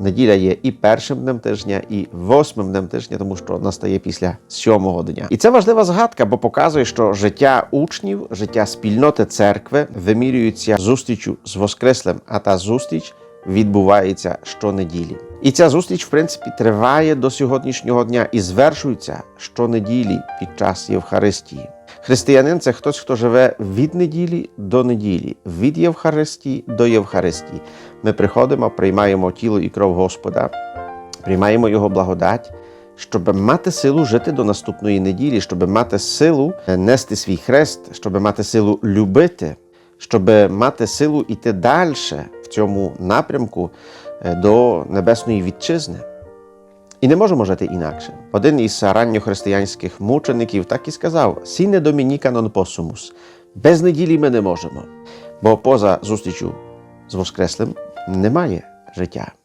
Неділя є і першим днем тижня, і восьмим днем тижня, тому що настає після сьомого дня. І це важлива згадка, бо показує, що життя учнів, життя спільноти церкви вимірюється зустрічю з Воскреслим, а та зустріч відбувається щонеділі. І ця зустріч, в принципі, триває до сьогоднішнього дня і звершується щонеділі під час Євхаристії. Християнин це хтось, хто живе від неділі до неділі, від Євхаристії до Євхаристії. Ми приходимо, приймаємо тіло і кров Господа, приймаємо Його благодать, щоб мати силу жити до наступної неділі, щоб мати силу нести свій хрест, щоб мати силу любити, щоб мати силу йти далі в цьому напрямку е, до небесної вітчизни. І не можемо жити інакше. Один із ранньохристиянських мучеників так і сказав: Сіне домініка нон посумус. Без неділі ми не можемо, бо поза зустрічю з Воскреслим немає життя.